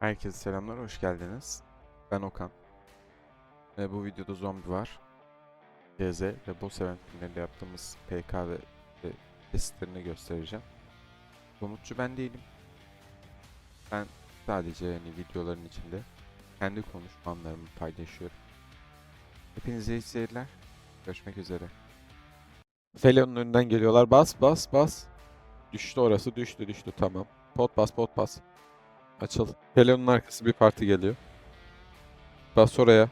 Herkese selamlar, hoş geldiniz. Ben Okan. Ve bu videoda zombi var. GZ ve boss eventlerinde yaptığımız PK ve, ve testlerini göstereceğim. Komutçu ben değilim. Ben sadece yani videoların içinde kendi konuşmalarımı paylaşıyorum. Hepinize iyi seyirler. Görüşmek üzere. Felon'un önünden geliyorlar. Bas bas bas. Düştü orası düştü düştü tamam. Pot bas pot bas. Açıl. Pelonun arkası bir parti geliyor. Bas oraya.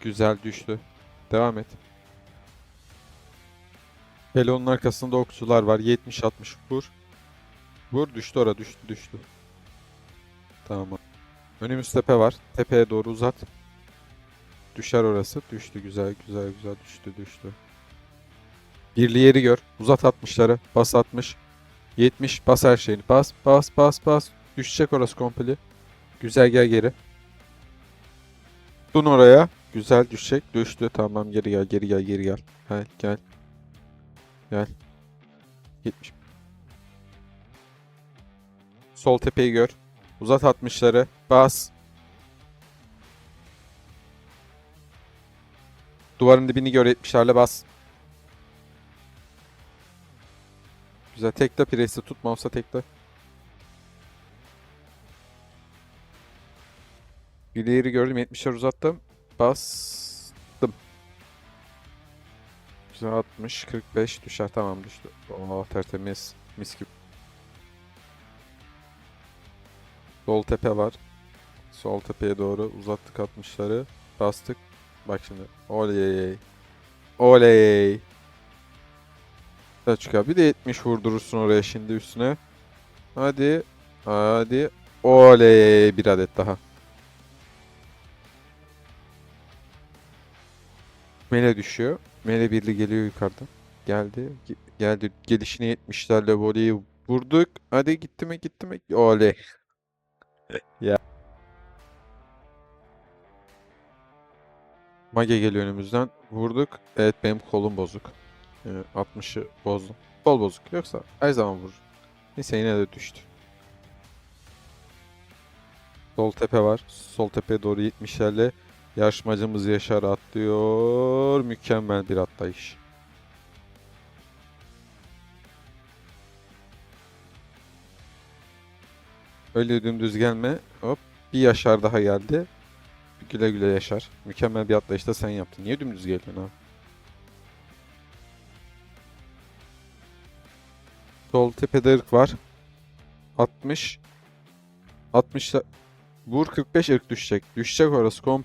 Güzel düştü. Devam et. Pelonun arkasında okçular var. 70-60 vur. Vur düştü oraya düştü düştü. Tamam. Önümüz tepe var. Tepeye doğru uzat. Düşer orası. Düştü güzel güzel güzel düştü düştü. Birli yeri gör. Uzat 60'ları. Bas 60. 70 bas her şeyini. Bas bas bas bas. Düşecek orası komple. Güzel gel geri. Dun oraya. Güzel düşecek. Düştü. Tamam geri gel geri gel geri gel. Gel gel. Gel. 70. Sol tepeyi gör. Uzat 60'ları. Bas. Duvarın dibini gör 70'lerle bas. Güzel. Tekle presi tutma olsa tekle. Bileğiri gördüm. 70'ler uzattım. Bastım. Güzel 60, 45 düşer. Tamam düştü. Oh tertemiz. Mis gibi. Sol tepe var. Sol tepeye doğru uzattık 60'ları. Bastık. Bak şimdi. Oley. Oley. Selçuk bir de 70 vurdurursun oraya şimdi üstüne. Hadi. Hadi. Oley. Bir adet daha. Mele düşüyor. Mele birli geliyor yukarıdan. Geldi. Ge- geldi. Gelişine 70'lerle voleyi vurduk. Hadi gitti mi gitti mi? Oley. ya. Mage geliyor önümüzden. Vurduk. Evet benim kolum bozuk. Ee, 60'ı bozdum. Kol bozuk. Yoksa her zaman vurur. Neyse yine de düştü. Sol tepe var. Sol tepeye doğru 70'lerle yarışmacımız Yaşar atlıyor. Mükemmel bir atlayış. Öyle dümdüz gelme. Hop. Bir Yaşar daha geldi. Güle güle Yaşar. Mükemmel bir atlayış da sen yaptın. Niye dümdüz geliyorsun abi? Sol tepede ırk var. 60. 60 Vur 45 ırk düşecek. Düşecek orası kom.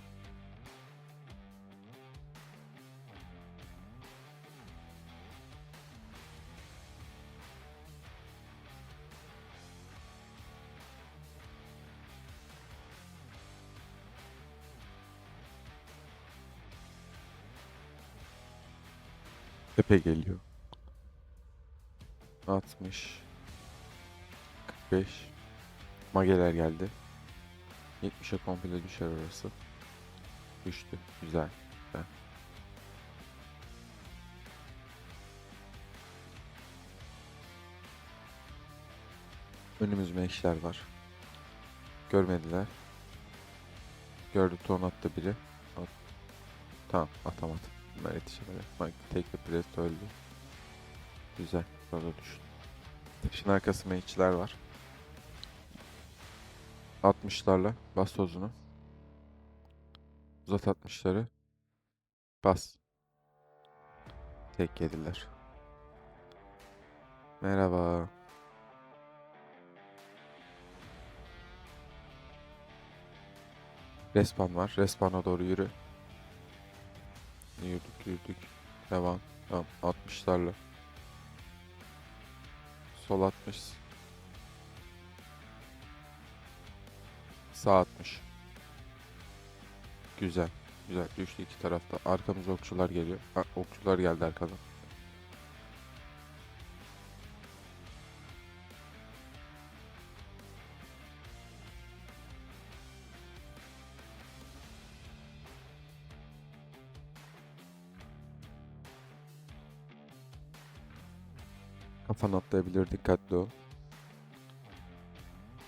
Tepe geliyor. 60 45 Mageler geldi. 70'e komple düşer orası. Düştü. Güzel. Güzel. Önümüz meşler var. Görmediler. Gördü ton attı biri. At. Tamam atamadı. Ben yetişemedim. Bak tek bir öldü. Güzel. Orada düştü. Taşın arkası meçler var. 60'larla bas tozunu. Uzat 60'ları. Bas. Tek yediler. Merhaba. Respawn var. Respawn'a doğru yürü. Yürüdük yürüdük. Devam. Tamam 60'larla. Sol 60. Sağ 60. Güzel. Güzel. Düştü iki tarafta. Arkamıza okçular geliyor. Ha, okçular geldi arkadan. Kafan atlayabilir. Dikkatli ol.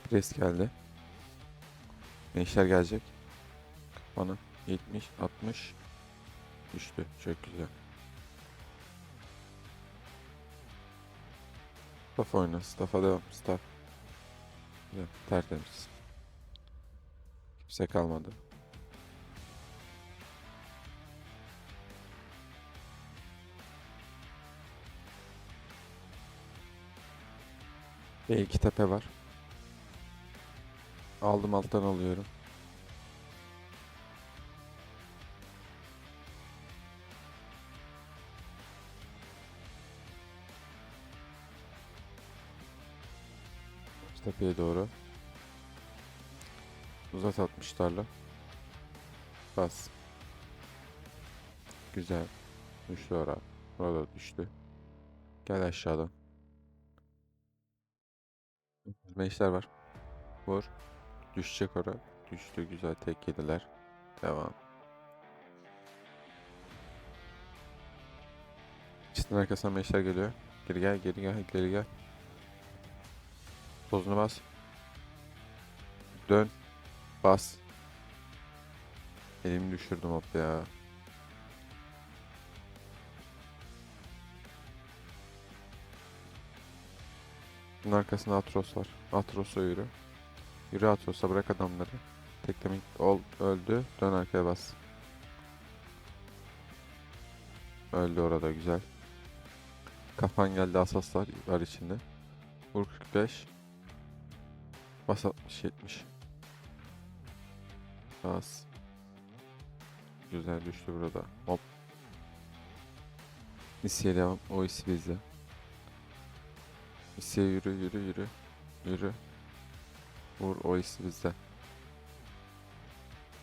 Pres geldi. Gençler gelecek. Bana 70, 60 düştü. Çok güzel. Staff oyna. Staff'a devam. Staff. Güzel. Tertemiz. Kimse kalmadı. Ve iki tepe var. Aldım alttan alıyorum. Tepeye doğru. Uzat 60'larla. Bas. Güzel. Düştü oraya. Orada düştü. Gel aşağıdan. Meşler var. Vur. Düşecek oraya. Düştü güzel tek yediler. Devam. Çitin arkasından meşler geliyor. Geri gel, geri gel, geri gel. Tozunu bas. Dön. Bas. Elimi düşürdüm hop ya. Bunun arkasında Atros var. Atros'a yürü. Yürü Atros'a bırak adamları. Teklemek ol, öldü. Dön arkaya bas. Öldü orada güzel. Kafan geldi asaslar var içinde. Vur 45. Bas 60 70. Bas. Güzel düştü burada. Hop. Devam. O isi bizde. İsiye yürü yürü yürü. Yürü. Vur o isi bizde.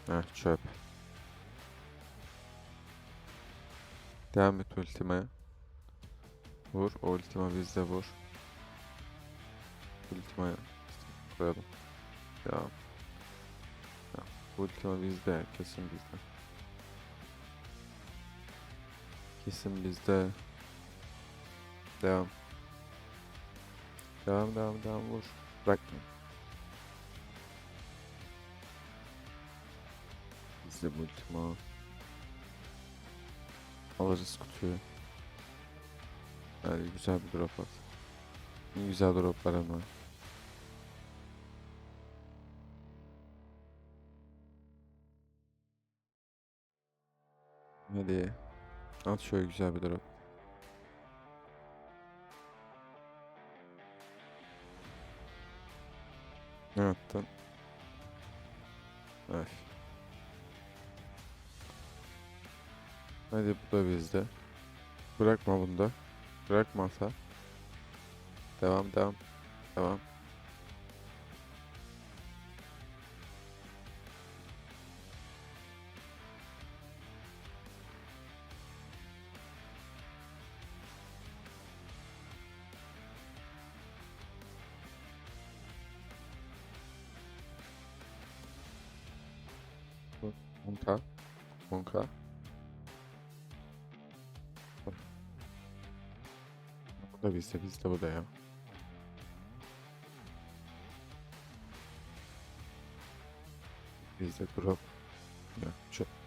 Heh çöp. Devam et ultimaya. Vur o ultima bizde vur. Ultimaya koyalım. Devam. Ya, ultima bizde kesin bizde. Kesin bizde. Devam. Devam devam devam vur. Bırakma. Bizde bu ultima. Alırız kutuyu. Yani güzel bir drop at. İyi güzel droplar ama. Hadi. At şöyle güzel bir drop. Ne attın? Ay. Hadi bu da bizde. Bırakma bunda. Bırakma ata. Devam devam. Devam. Monka. Monka. Bu da bizde, bizde bu da ya. Bizde drop. Ya, çöp.